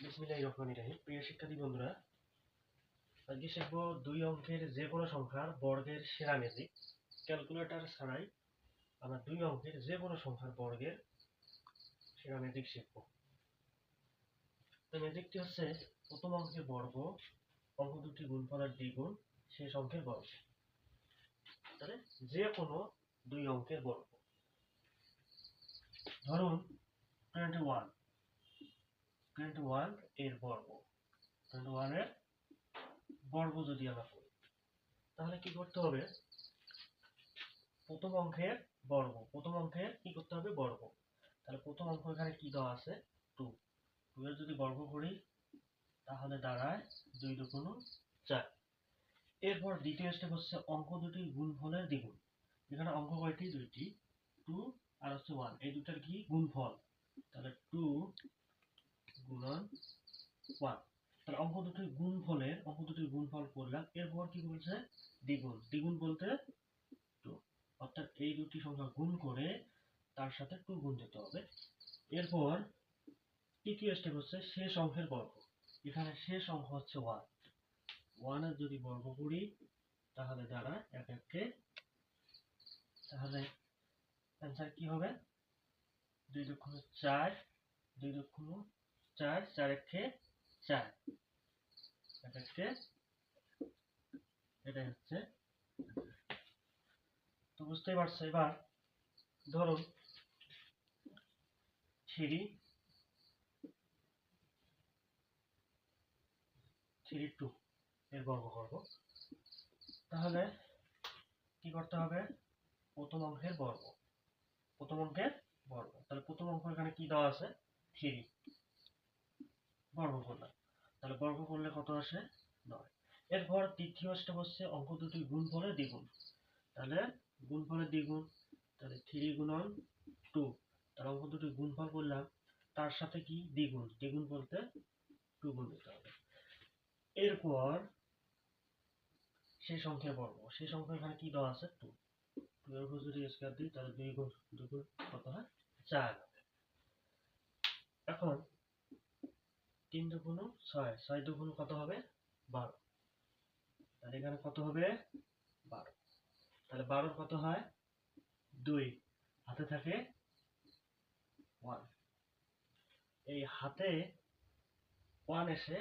বিসমিল্লাহির রহমানির রহিম। প্রিয় শিক্ষার্থী বন্ধুরা, আজকে শিখব দুই অঙ্কের যে কোনো সংখ্যার বর্গের সেরা ম্যাজিক। ক্যালকুলেটর ছাড়াই আমরা দুই অঙ্কের যে কোনো সংখ্যার বর্গের সেরা ম্যাজিক শিখব। তো ম্যাজিকটি হচ্ছে প্রথম অঙ্কের বর্গ, অঙ্ক দুটি গুণ গুণফলের দ্বিগুণ শেষ অঙ্কের বর্গ। তাহলে যে কোনো দুই অঙ্কের বর্গ। ধরুন টোয়েন্টি ওয়ান টোয়েন্টি ওয়ানের বর্গ। টোয়েন্টি ওয়ানের বর্গ যদি আমরা করি, তাহলে কি করতে হবে? প্রথম অঙ্কের বর্গ। প্রথম অঙ্কের কি করতে হবে? বর্গ। তাহলে প্রথম অঙ্ক এখানে কি দেওয়া আছে? টু টু এর যদি বর্গ করি, তাহলে দাঁড়ায় দুই দুগুণ চার। এরপর দ্বিতীয় স্টেপ হচ্ছে অঙ্ক দুটির গুণফলের দ্বিগুণ। এখানে অঙ্ক কয়টি? দুইটি। টু আর হচ্ছে ওয়ান এই দুটার কি? গুণফল। তাহলে টু গুণন ওয়ান। তাহলে অঙ্ক দুটির গুণফলের অঙ্ক দুটির গুণফল করলাম। এরপর কি বলছে? দ্বিগুণ। দ্বিগুণ বলতে টু। অর্থাৎ এই দুটি সংখ্যা গুণ করে তার সাথে টু গুণ দিতে হবে। এরপর তৃতীয় স্টেপ হচ্ছে শেষ অঙ্কের বর্গ। এখানে শেষ অঙ্ক হচ্ছে ওয়ান ওয়ানের যদি বর্গ করি, তাহলে দ্বারা এক এককে, তাহলে অ্যান্সার কি হবে? দুই লক্ষ চার, দুই লক্ষ চার চার একে চার। এটাই হচ্ছে তো বুঝতেই পারছ, এবার ধরুন থ্রি থ্রি টু এর বর্গ করব। তাহলে কি করতে হবে? প্রথম অঙ্কের বর্গ, প্রথম অঙ্কের বর্গ। তাহলে প্রথম অঙ্ক এখানে কি দেওয়া আছে? থ্রি। বর্গ করলাম তাহলে বর্গ করলে কত আসে? নয়। এরপর তৃতীয় স্টেপ হচ্ছে অঙ্ক দুটি গুণফলের দ্বিগুণ। তাহলে গুণফলের দ্বিগুণ, তাহলে থ্রি গুণন টু তাহলে অঙ্ক দুটি গুণফল করলাম তার সাথে কি? দ্বিগুণ। দ্বিগুণ বলতে টু গুণ দিতে হবে। এরপর সেই সংখ্যার বর্গ। সেই সংখ্যা এখানে কি দেওয়া আছে? টু টু এর যদি স্কোয়ার দিই, তাহলে দুই গুণ দুই গুণ কত হয়? চার। এখন তিন দুগুণ ছয় ছয় দুগুণ কত হবে? বারো। তাহলে এখানে কত হবে? বারো। তাহলে বারোর কত হয়? দুই। হাতে থাকে ওয়ান এই হাতে ওয়ান এসে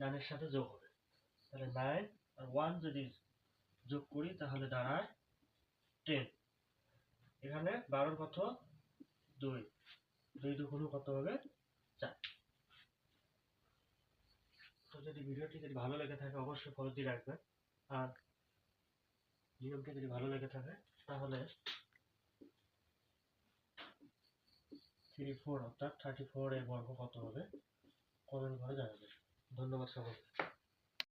নাইনের সাথে যোগ হবে। তাহলে নাইন আর ওয়ান যদি যোগ করি, তাহলে দাঁড়ায় টেন এখানে বারোর কত? দুই। দুই দুগুণ কত হবে? চার। যদি ভিডিওটি যদি ভালো লেগে থাকে, অবশ্যই ফলো দিয়ে রাখবেন। আর নিয়মটি যদি ভালো লেগে থাকে, তাহলে থ্রি ফোর অর্থাৎ থার্টি ফোর এর বর্গ কত হবে। কমেন্ট করে জানাবেন। ধন্যবাদ সকলকে।